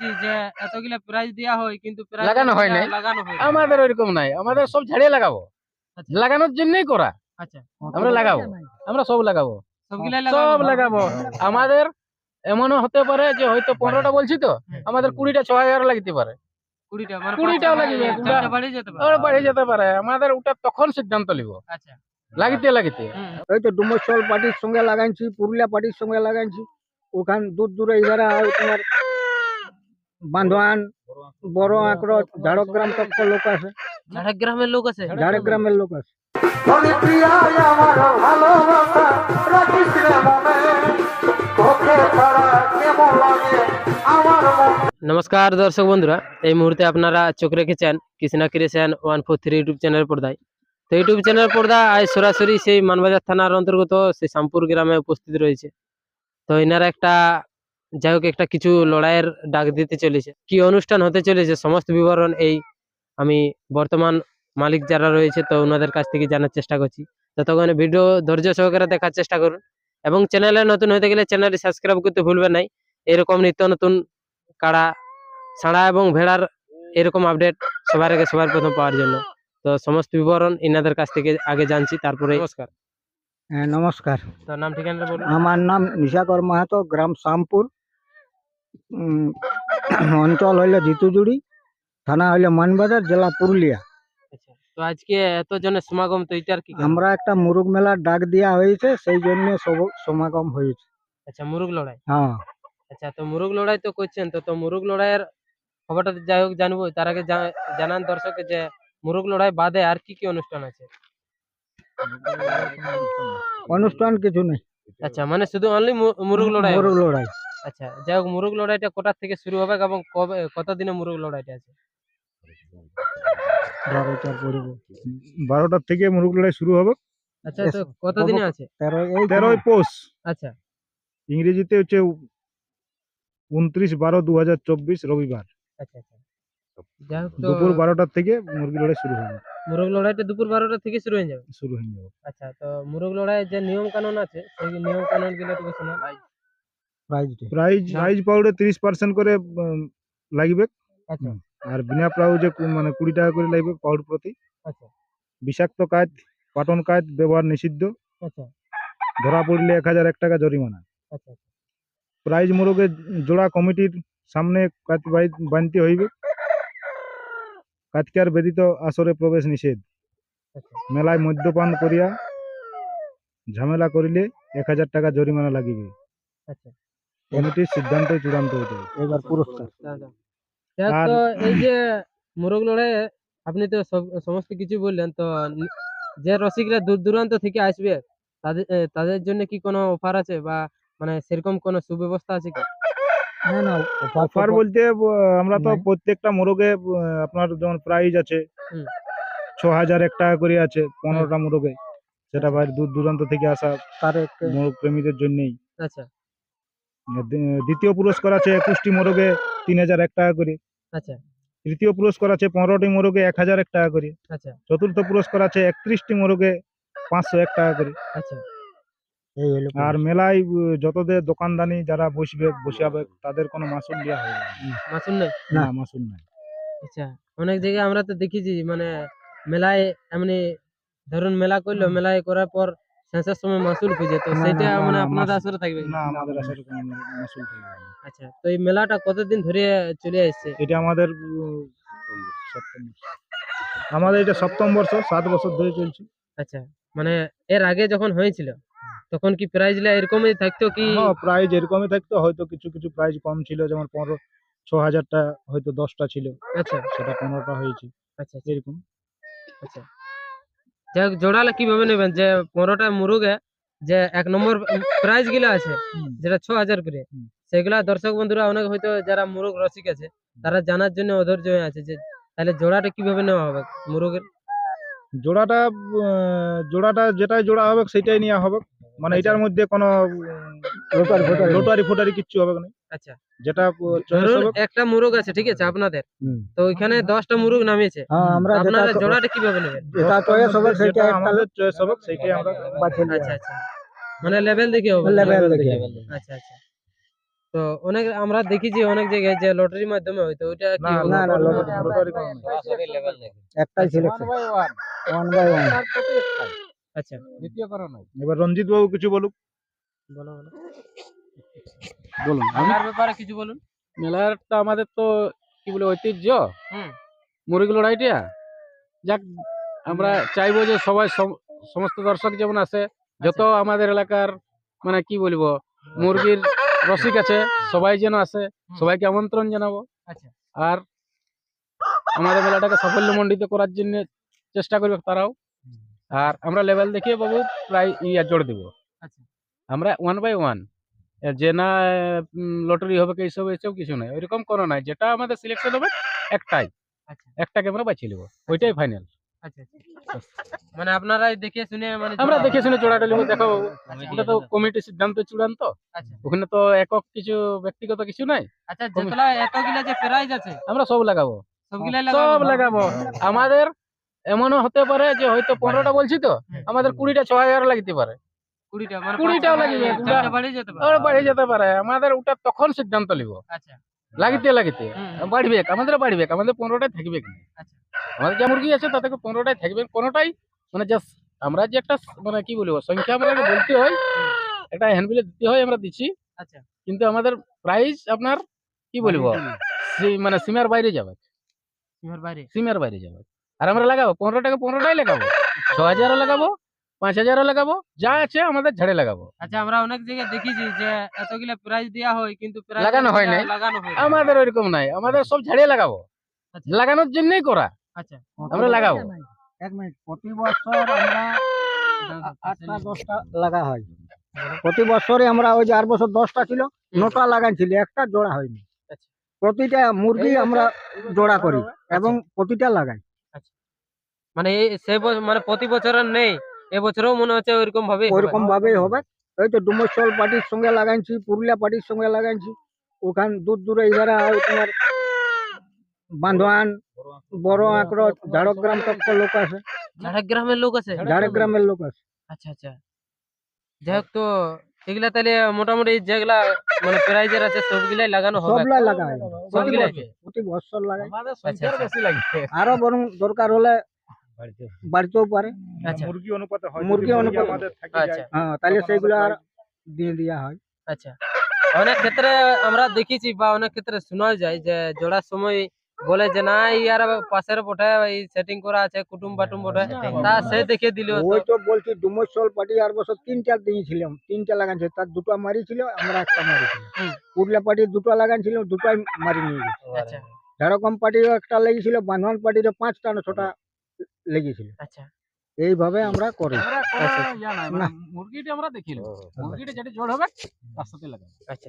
জি, যে এতগুলা প্রাইজ দেওয়া হয় কিন্তু লাগানো হয় নাই। লাগানো হয় আমাদের ওইরকম নাই। আমাদের সব ঝাড়িয়ে লাগাবো। আচ্ছা। লাগানোর জন্যই করা। আচ্ছা। আমরা লাগাবো। আমরা সব লাগাবো। সব লাগাবো? আমাদের এমনও হতে পারে যে হয়তো পনেরোটা বলছি তো আমাদের কুড়িটা ছ হাজার লাগতে পারে। মানে কুড়িটাও লাগবে, বাড়ি- যেতে পারে। আর বাড়িয়ে যেতে পারে। আমাদের ওটা তখন সিদ্ধান্ত নিব। আচ্ছা। লাগিতে লাগিতে। ওই তো ডুমরচল পার্টির সঙ্গে লাগাইছি পুরুলিয়া পার্টির সঙ্গে লাগাইছি। ওখান দূর দূরে এবারে তোমার বান্ধওয়ান বড় আঁকড় ঝাড়গ্রাম তক লোক আছে। ঝাড়গ্রামের লোক আছে? ঝাড়গ্রামের লোক আছে। নমস্কার দর্শক বন্ধুরা এই মুহূর্তে আপনারা চোখ রেখেছেন Krishna creation one four three YouTube channel পর্দায়। তো ইউটিউব চ্যানেল পর্দা আজ সরাসরি সেই মানবাজার থানার অন্তর্গত সেই শ্যামপুর গ্রামে উপস্থিত রয়েছে। তো এনারা একটা যাই হোক একটা কিছু লড়াইয়ের ডাক দিতে চলেছে। কি অনুষ্ঠান হতে চলেছে সমস্ত বিবরণ এই আমি বর্তমান মালিক যারা রয়েছে তো ওনাদের কাছ থেকে জানার চেষ্টা করছি। ততক্ষণে ভিডিও ধৈর্য সহকারে দেখার চেষ্টা করুন এবং চ্যানেলে নতুন হতে গেলে চ্যানেলটি সাবস্ক্রাইব করতে ভুলবেন নাই এরকম নিত্য নতুন কাড়া ছাড়া এবং ভেড়ার এরকম আপডেট সবার আগে সবার প্রথম পাওয়ার জন্য। তো সমস্ত বিবরণ ইনাদের কাছ থেকে আগে জানছি তারপরে নমস্কার। হ্যাঁ নমস্কার। তো নাম ঠিকানাটা বলুন। আমার নাম নিশাকর মাহাতো গ্রাম শ্যামপুর। উম, অঞ্চল হইল জিতুজুড়ি থানা হইল মানবাজার জেলা পুরুলিয়া। আচ্ছা তো আজকে এত জনের সমাগম তো এটার কি আমরা একটা মুরুগ মেলার ডাক দেওয়া হয়েছে সেই জন্য সব সমাগম হয়েছে। আচ্ছা মুরুগ লড়াই? হ্যাঁ। আচ্ছা তো মুরুগ লড়াই তো করছেন তো তো মুরুগ লড়াইয়ের খবরটা যাই হোক জানব তার আগে জানান দর্শককে যে মুরুগ লড়াই বাদে আর কি কি অনুষ্ঠান আছে? অনুষ্ঠান কিছু নেই। আচ্ছা মানে শুধু অনলি মুরুগ লড়াই মুরুগ লড়াই। আচ্ছা যাই হোক মুরুগ লড়াইটা কোটার থেকে শুরু হবে এবং কবে কত দিনে মুরুগ লড়াইটা আছে? বারোটার থেকে মুরুগ লড়াই শুরু হবে। আচ্ছা তো কত দিনে আছে? তেরোই পৌষ। আচ্ছা। ইংরেজিতে হচ্ছে উনত্রিশ বারো দু হাজার চব্বিশ রবিবার। আচ্ছা আচ্ছা। দুপুর বারোটার থেকে মুরগি লড়াই শুরু হবে। মুরগ লড়াইটা দুপুর বারোটা থেকে শুরু হয়ে যাবে? শুরু হয়ে যাবে। আচ্ছা তো মুরগ লড়াইয়ের যে নিয়ম কানুন আছে সেই নিয়ম কানুনগুলো একটু শোনান প্রাইজ প্রাইজ। তিরিশ পার্সেন্ট করে লাগবে। আচ্ছা। আর বিনা প্রাউজে মানে কুড়ি টাকা করে লাগবে পাউড প্রতি। আচ্ছা। বিষাক্ত কাজ পাটন কাজ ব্যবহার নিষিদ্ধ। আচ্ছা। ধরা পড়লে এক হাজার এক টাকা জরিমানা। আচ্ছা। প্রাইজ মোরগে জোড়া কমিটির সামনে কাজ বাই- বানতে হইবে। কাজকার ব্যতীত আসরে প্রবেশ নিষেধ। আচ্ছা। মেলায় মদ্যপান করিয়া ঝামেলা করিলে এক হাজার টাকা জরিমানা লাগিবে। আচ্ছা। কমিটির সিদ্ধান্ত চূড়ান্ত হবে। এবার পুরস্কার। আর- তো এই যে মুরগ লড়াই আপনি তো সব- সমস্ত কিছু বললেন তো যে রসিকরা দূর দূরান্ত থেকে আসবে তাদের তাদের জন্য কি কোনো অফার আছে বা মানে সেরকম কোনো সুব্যবস্থা আছে কি? না না অফার বলতে আমরা তো প্রত্যেকটা মোরগে আপনার যেমন প্রাইজ আছে হুম। ছ হাজার এক টাকা করে আছে পনেরোটা মোরগে। সেটা বাইরে দূর দূরান্ত থেকে আসা তার মোরগ প্রেমীদের জন্যই। আচ্ছা। দ্বিতীয় পুরস্কার আছে একুশটি মোরগে তিন হাজার এক টাকা করে। আচ্ছা। তৃতীয় পুরস্কার আছে পনেরোটি মোরগে এক হাজার এক টাকা করে। আচ্ছা। চতুর্থ পুরস্কার আছে একত্রিশটি মোরগে পাঁচশো এক টাকা করে। আচ্ছা। আর মেলায় যতদের দোকানদানি যারা বসবে বসাবে তাদের কোনো মাসুল দেওয়া না। মাসুল নেই? না না। মাসুল নাই। আচ্ছা। অনেক জায়গায় আমরা তো দেখেছি মানে মেলায় এমনি ধরুন মেলা করল মেলায় করার পর শেষের সময় মাসুল খুঁজে তো সেটা মানে আপনাদের আসরে থাকবে? না আমাদের আসলে কোনো মাসুল থাকবে। আচ্ছা তো এই মেলাটা কতদিন ধরে চলে আসছে? এটা আমাদের। আমাদের এটা সপ্তম বর্ষ সাত বছর ধরে চলছে। আচ্ছা মানে এর আগে যখন হয়েছিল তখন কি প্রাইজ এরকমই থাকতো কি? হ্যাঁ প্রাইজ এরকমই থাকতো হয়তো কিছু কিছু প্রাইজ কম ছিল যেমন পনেরো ছ হাজারটা হয়তো দশটা ছিল। আচ্ছা। সেটা পনেরোটা হয়েছে আচ্ছা আচ্ছা, এরকম। আচ্ছা। হোক জোড়ালে কীভাবে নেবেন? যে পনেরোটা মুরুগে যে এক নম্বর প্রাইজগুলো আছে যেটা ছ হাজার করে সেগুলা দর্শক বন্ধুরা অনেক হয়তো যারা মুরগ রসিক আছে তারা জানার জন্য অধৈর্য হয়ে আছে যে তাহলে জোড়াটা কীভাবে নেওয়া হবে? মুরগের? জোড়াটা জোড়াটা যেটাই জোড়া হবে সেটাই নেওয়া হবে। মানে আচ্ছা। এটার মধ্যে কোনো লোটারি ফোটারি। কিচ্ছু হবে না। আচ্ছা। যেটা একটা মুরুগ আছে ঠিক আছে আপনাদের। তো ওইখানে দশটা মুরুগ নামিয়েছে। হ্যাঁ আপনারা জোড়াটা কীভাবে নেবেন? যেটা চয়েস হবে সেটা আমাদের চয়েস হবে সেইটাই আমরা বাছে আচ্ছা আচ্ছা। মানে লেভেল দেখে হবে। দেখে আচ্ছা আচ্ছা। তো অনেক আমরা দেখেছি অনেক জায়গায় যে লটারির মাধ্যমে হয়তো ওইটা কি না না, না, লটারি- লটারি- লটারি একটাই selection one one by one তার প্রতি একটাই। আচ্ছা দ্বিতীয় করা নয় এবার রঞ্জিত বাবু কিছু বলুক। বলো বলো। বলুন মেলার ব্যাপারে কিছু বলুন। মেলাটা আমাদের তো কি বলে ঐতিহ্য? হুম। মুরগি লড়াইটা? যাক আমরা চাইব যে সবাই সম- সমস্ত দর্শক যেমন আছে যত আমাদের এলাকার মানে কি বলব মুরগির রসিক আছে সবাই যেন আসে সবাইকে আমন্ত্রণ জানাব। আচ্ছা। আর আমাদের মেলাটাকে সাফল্য মণ্ডিত করার জন্য চেষ্টা করবে তারাও। আর আমরা লেভেল দেখিয়ে বাবু প্রায় ইয়া জোর দিব। আচ্ছা। আমরা ওয়ান বাই ওয়ান যে না লটারি হবে কি এইসব এইসব কিছু নাই ওইরকম কোনো নাই যেটা আমাদের সিলেকশন হবে একটাই। আচ্ছা। একটাকে আমরা বাছিয়ে নেব। ওইটাই ফাইনাল আচ্ছা আচ্ছা। মানে আপনারাই দেখে শুনে মানে আমরা দেখে শুনে জোড়াটা নেব দেখো আচ্ছা, এটা তো কমিটির সিদ্ধান্ত চূড়ান্ত। আচ্ছা। ওখানে তো একক কিছু ব্যক্তিগত কিছু নাই। আচ্ছা যেতলা এতগুলা যে প্রাইজ আছে। আমরা সব লাগাবো। সব লাগাবো। আমাদের এমনও হতে পারে যে হয়তো পনেরোটা বলছি তো আমাদের কুড়িটা ছ হাজার লাগতে পারে। কুড়িটা মানে কুড়িটাও লাগবে, বাড়ি- যেতে পারে। আর যেতে পারে। আমাদের ওটা তখন সিদ্ধান্ত নিব। আচ্ছা। লাগিতে লাগিতে। বাড়বে আমাদের বাড়বে আমাদের পনেরোটাই থাকবে আচ্ছা। আমাদের যা মুরগি আছে তাতে পনেরোটাই থাকবে। কোনোটাই মানে জাস্ট আমরা যে একটা মানে কি বলব সংখ্যা আমরা বলতে হয় একটা হ্যান্ডবিলে দিতে হয় আমরা দিচ্ছি। আচ্ছা। কিন্তু আমাদের প্রাইস আপনার কি বলব মানে সীমার বাইরে যাবে। সীমার বাইরে? সীমার বাইরে যাবে। আর আমরা লাগাবো পনেরো টাকা পনেরোটাই লাগাবো। ছ হাজারও লাগাবো পাঁচ হাজারও লাগাবো যা আছে আমাদের ঝাড়ে লাগাবো। আচ্ছা আমরা অনেক জায়গায় দেখেছি যে এতগুলা প্রাইজ দেওয়া হয় কিন্তু লাগানো হয় নাই। হয়। আমাদের ওইরকম নাই। আমাদের সব ঝাড়ে লাগাবো। আচ্ছা। লাগানোর জন্যই করা। আচ্ছা। আমরা লাগাবো। এক মিনিট প্রতি বছর আমরা আটটা দশটা লাগা হয়। প্রতি বছরে আমরা ওই যে আর বছর দশটা ছিল নটা লাগাইছিল একটা জোড়া হয়নি। আচ্ছা। প্রতিটা মুরগি আমরা জোড়া করি আচ্ছা। এবং প্রতিটা লাগাই। মানে সে মানে প্রতি বছরের নেই। এবছরও মনে হচ্ছে ওইরকম ভাবে ওইরকম ভাবেই হবে। ওই তো ডুমরচল পার্টির সঙ্গে লাগাইছি পুরুলিয়া পার্টির সঙ্গে লাগাইছি। ওখান দূর দূরে এবারে তোমার বান্ধওয়ান বড় আঁকড় ঝাড়গ্রাম তক লোক আছে। ঝাড়গ্রামের লোক আছে? ঝাড়গ্রামের লোক আছে। আচ্ছা আচ্ছা। যাই হোক তো এগুলা তাহলে মোটামুটি যেগুলা মানে প্রাইজের আছে সবগুলাই লাগানো হবে সবলাই লাগা হয় প্রতি সবগুলাই? প্রতি বছর লাগাই আমাদের সংখ্যার বেশি লাগে আরও বরং দরকার হলে বাড়তেও পারে। আচ্ছা। মুরগি অনুপাতে হয় যদি মুরগি অনুপাতে। আমাদের থেকে আচ্ছা। যায় হ্যাঁ তাহলে তখন সেগুলো আর আমাদের দিয়ে দেওয়া হয়। আচ্ছা। অনেক ক্ষেত্রে আমরা দেখেছি বা অনেক ক্ষেত্রে শোনা যায় যে জোড়ার সময় বলে যে না ইয়ার পাশের পটে এই সেটিং করা আছে কুটুম বাটুম বটে। তা সে দেখে দিল ওই তো বলছি ডুমরচল পার্টি আর বছর তিনটা দিয়েছিলাম তিনটা লাগাইছে তার দুটো মারিছিল আমরা একটা মারিছিল হুম। পুরুলিয়া পার্টি দুটো লাগাইছিল দুটোই মারি নিয়ে গেছে। আচ্ছা। ঝাড়গ্রাম পার্টিরও একটা লেগেছিল বান্ধবান পার্টিরও পাঁচটা না ছটা লেগেছিল। আচ্ছা। এইভাবে আমরা করি। আচ্ছা। ইয়া। মানে মুরগিটা আমরা দেখিনি। মুরগিটা যেটা জোর হবে তার সাথে লাগাবো। আচ্ছা।